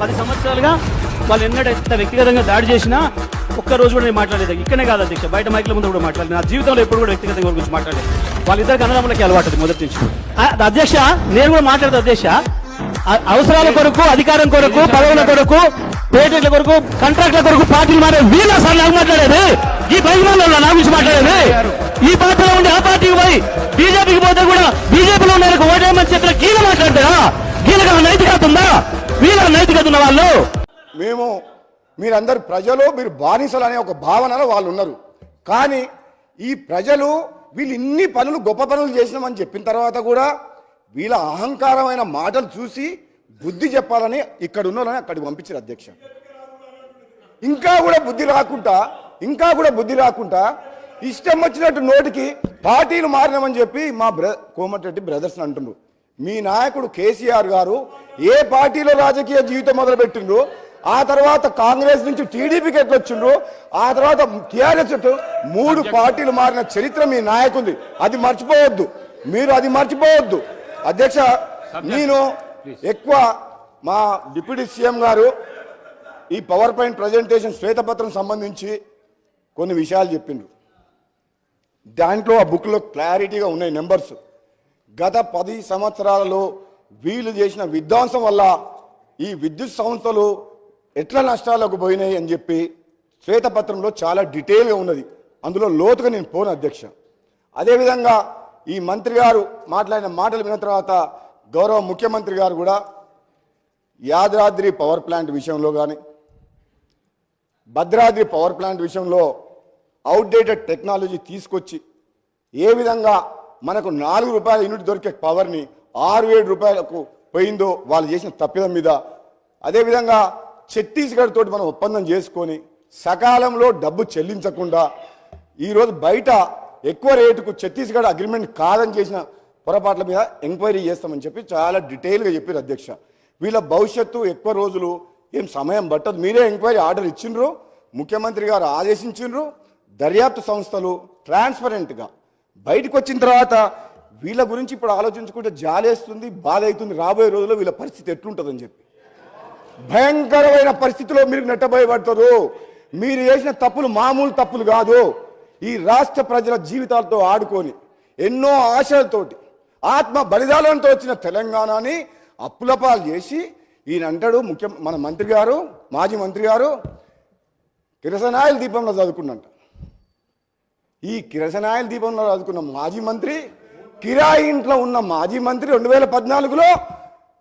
పది సంవత్సరాలుగా వాళ్ళు ఎన్నడూ ఎంత వ్యక్తిగతంగా దాడి చేసినా ఒక్క రోజు కూడా నేను మాట్లాడలేదు. ఇక్కడనే కాదు అధ్యక్ష బయట మైకుల ముందు కూడా మాట్లాడలేదు. నా జీవితంలో ఎప్పుడు కూడా వ్యక్తిగతంగా గురించి మాట్లాడలేదు. వాళ్ళిద్దరికి అన్నదమ్ములకి అలవాటు మొదటి నుంచి. అధ్యక్ష నేను కూడా మాట్లాడదు అధ్యక్ష. అ- అవసరాల కొరకు అధికారం కొరకు పదవుల కొరకు పేటెంట్ల కొరకు కాంట్రాక్ట్ల కొరకు పార్టీలు మారే వీళ్ళ సార్ నాకు మాట్లాడేది ఈ బయలుదేరిలో నా గురించి మాట్లాడేది ఈ పార్టీలో ఉండి ఆ పార్టీకి పోయి బీజేపీకి పోతే కూడా బీజేపీలో ఉన్న ఓటేమని చెప్పిన గీల మాట్లాడతారా? గీలకు నైతికత ఉందా? వీళ్ళ నైతికత ఉన్న వాళ్ళు. మేము మీరందరు ప్రజలు మీరు బానిసలు అనే ఒక భావనలో వాళ్ళు ఉన్నారు. కానీ ఈ ప్రజలు వీళ్ళు ఇన్ని పనులు గొప్ప పనులు చేసినామని చెప్పిన తర్వాత కూడా వీళ్ళ అహంకారమైన మాటలు చూసి బుద్ధి చెప్పాలని ఇక్కడ ఉన్నారని అక్కడికి పంపించారు అధ్యక్ష. ఇంకా కూడా బుద్ధి రాకుండా ఇంకా కూడా బుద్ధి రాకుండా ఇష్టం వచ్చినట్టు నోటికి పార్టీలు మారినామని చెప్పి మా బ్ర కోమటిరెడ్డి బ్రదర్స్ అంటుండ్రు. మీ నాయకుడు కేసీఆర్ గారు ఏ పార్టీలో రాజకీయ జీవితం మొదలుపెట్టిండ్రు? ఆ తర్వాత కాంగ్రెస్ నుంచి టీడీపీకి ఎట్లా వచ్చిండ్రు? ఆ తర్వాత టీఆర్ఎస్ మూడు పార్టీలు మారిన చరిత్ర మీ నాయకుంది అది మర్చిపోవద్దు. మీరు అది మర్చిపోవద్దు. అధ్యక్ష నేను ఎక్కువ మా డిప్యూటీ సీఎం గారు ఈ పవర్ పాయింట్ ప్రజెంటేషన్ శ్వేతపత్రం సంబంధించి కొన్ని విషయాలు చెప్పిండ్రు. దాంట్లో ఆ బుక్లో క్లారిటీగా ఉన్నాయి నెంబర్స్. గత పది సంవత్సరాలలో వీళ్ళు చేసిన విధ్వంసం వల్ల ఈ విద్యుత్ సంస్థలు ఎట్లా నష్టాలకు పోయినాయి అని చెప్పి శ్వేతపత్రంలో చాలా డీటెయిల్గా ఉన్నది. అందులో లోతుగా నేను పోను అధ్యక్ష. అదేవిధంగా ఈ మంత్రి గారు మాట్లాడిన మాటలు విన్న తర్వాత గౌరవ ముఖ్యమంత్రి గారు కూడా యాదాద్రి పవర్ ప్లాంట్ విషయంలో కానీ భద్రాద్రి పవర్ ప్లాంట్ విషయంలో అవుట్డేటెడ్ టెక్నాలజీ తీసుకొచ్చి ఏ విధంగా మనకు నాలుగు రూపాయల యూనిట్ దొరికే పవర్ని ఆరు ఏడు రూపాయలకు పోయిందో వాళ్ళు చేసిన తప్పిదం మీద. అదేవిధంగా ఛత్తీస్గఢ్ తోటి మనం ఒప్పందం చేసుకొని సకాలంలో డబ్బు చెల్లించకుండా ఈరోజు బయట ఎక్కువ రేటుకు ఛత్తీస్గఢ్ అగ్రిమెంట్ కాదని చేసిన పొరపాట్ల మీద ఎంక్వైరీ చేస్తామని చెప్పి చాలా డీటెయిల్గా చెప్పారు అధ్యక్ష. వీళ్ళ భవిష్యత్తు ఎక్కువ రోజులు ఏం సమయం పట్టదు. మీరే ఎంక్వైరీ ఆర్డర్ ఇచ్చిండ్రు ముఖ్యమంత్రి గారు ఆదేశించిండ్రు దర్యాప్తు సంస్థలు ట్రాన్స్పరెంట్గా బయటకు వచ్చిన తర్వాత వీళ్ళ గురించి ఇప్పుడు ఆలోచించుకుంటే జాలేస్తుంది బాధ అవుతుంది రాబోయే రోజుల్లో వీళ్ళ పరిస్థితి ఎట్లుంటుందని చెప్పి. భయంకరమైన పరిస్థితిలో మీరు నెట్టబోయబడతారు. మీరు చేసిన తప్పులు మామూలు తప్పులు కాదు. ఈ రాష్ట్ర ప్రజల జీవితాలతో ఆడుకొని ఎన్నో ఆశలతోటి ఆత్మ బలిదానంతో వచ్చిన తెలంగాణని అప్పులపాలు చేసి ఈయన అంటాడు ముఖ్య మన మంత్రి గారు మాజీ మంత్రి గారు కిరసనాయల దీపంలో చదువుకున్నంట. ఈ కిరసనాయల దీపంలో రాజుకున్న మాజీ మంత్రి కిరాయి ఇంట్లో ఉన్న మాజీ మంత్రి రెండు వేల పద్నాలుగులో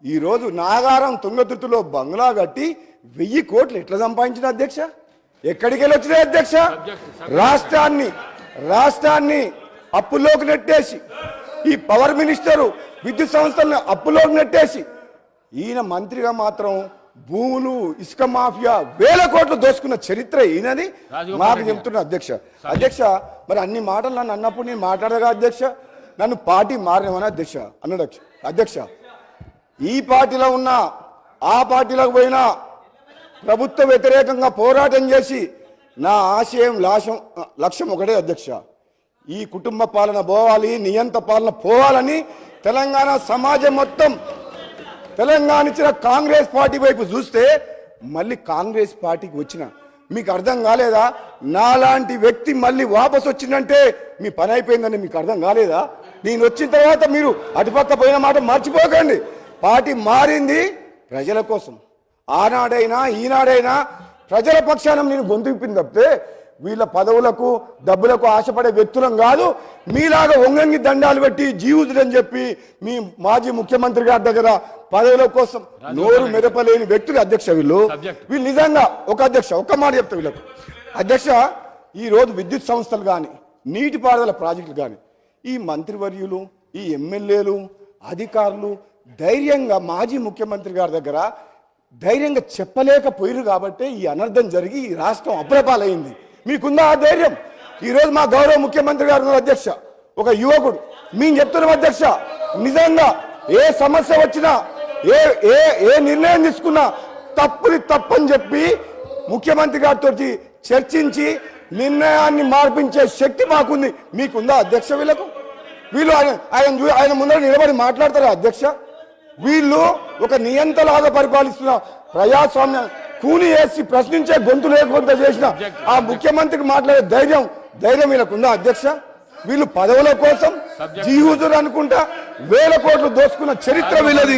ఈరోజు నాగారం తుంగతుర్తిలో బంగ్లా కట్టి వెయ్యి కోట్లు ఎట్లా సంపాదించిన అధ్యక్ష? ఎక్కడికి వెళ్ళి వచ్చినాయి అధ్యక్ష? రాష్ట్రాన్ని రాష్ట్రాన్ని అప్పుల్లోకి నెట్టేసి ఈ పవర్ మినిస్టరు విద్యుత్ సంస్థలను అప్పులోకి నెట్టేసి ఈయన మంత్రిగా మాత్రం భూములు ఇసుక మాఫియా వేల కోట్లు దోసుకున్న చరిత్ర ఈయనది. మాకు చెప్తున్నా అధ్యక్ష. అధ్యక్ష మరి అన్ని మాటలు నన్ను అన్నప్పుడు నేను మాట్లాడగా అధ్యక్ష? నన్ను పార్టీ మారినవని అధ్యక్ష? అన్నాడు అధ్యక్ష. అధ్యక్ష ఈ పార్టీలో ఉన్నా ఆ పార్టీలోకి పోయినా ప్రభుత్వ వ్యతిరేకంగా పోరాటం చేసి నా ఆశయం లాశం లక్ష్యం ఒకటే అధ్యక్ష. ఈ కుటుంబ పాలన పోవాలి నియంత పాలన పోవాలని తెలంగాణ సమాజం మొత్తం తెలంగాణ ఇచ్చిన కాంగ్రెస్ పార్టీ వైపు చూస్తే మళ్ళీ కాంగ్రెస్ పార్టీకి వచ్చిన మీకు అర్థం కాలేదా? నాలాంటి వ్యక్తి మళ్ళీ వాపసు వచ్చిందంటే మీ పని అయిపోయిందని మీకు అర్థం కాలేదా? నేను వచ్చిన తర్వాత మీరు అటుపక్క పోయిన మాట మర్చిపోకండి. పార్టీ మారింది ప్రజల కోసం. ఆనాడైనా ఈనాడైనా ప్రజల పక్షాన నేను గొంతుపింది తప్పితే వీళ్ళ పదవులకు డబ్బులకు ఆశపడే వ్యక్తులం కాదు మీలాగా ఒంగంగి దండాలు పెట్టి జీవితుడని చెప్పి మీ మాజీ ముఖ్యమంత్రి గారి దగ్గర పదవుల కోసం నోరు మెదపలేని వ్యక్తులు అధ్యక్ష వీళ్ళు. వీళ్ళు నిజంగా ఒక అధ్యక్ష ఒక్క మాట చెప్తా వీళ్ళకు. అధ్యక్ష ఈ రోజు విద్యుత్ సంస్థలు కానీ నీటిపారుదల ప్రాజెక్టులు కానీ ఈ మంత్రివర్యులు ఈ ఎమ్మెల్యేలు అధికారులు ధైర్యంగా మాజీ ముఖ్యమంత్రి గారి దగ్గర ధైర్యంగా చెప్పలేకపోయారు కాబట్టి ఈ అనర్థం జరిగి ఈ రాష్ట్రం అప్రపాలైంది. మీకుందా ఆ ధైర్యం? ఈరోజు మా గౌరవ ముఖ్యమంత్రి గారు అధ్యక్ష. ఒక యువకుడు. మేము చెప్తున్నాం అధ్యక్ష నిజంగా ఏ సమస్య వచ్చినా ఏ ఏ ఏ నిర్ణయం తీసుకున్నా తప్పుని తప్పని చెప్పి ముఖ్యమంత్రి గారితో చర్చించి నిర్ణయాన్ని మార్పించే శక్తి మాకుంది. మీకుందా అధ్యక్ష వీళ్ళకు? వీళ్ళు ఆయన ఆయన ఆయన ముందర నిలబడి మాట్లాడతారా అధ్యక్ష? వీళ్ళు ఒక నియంతలాగా పరిపాలిస్తున్న ప్రజాస్వామ్య కూని వేసి ప్రశ్నించే గొంతు లేకుండా చేసిన ఆ ముఖ్యమంత్రికి మాట్లాడే ధైర్యం ధైర్యం వీళ్ళకుందా అధ్యక్ష? వీళ్ళు పదవుల కోసం జీహుజురు అనుకుంటా వేల కోట్లు దోసుకున్న చరిత్ర వీళ్ళది.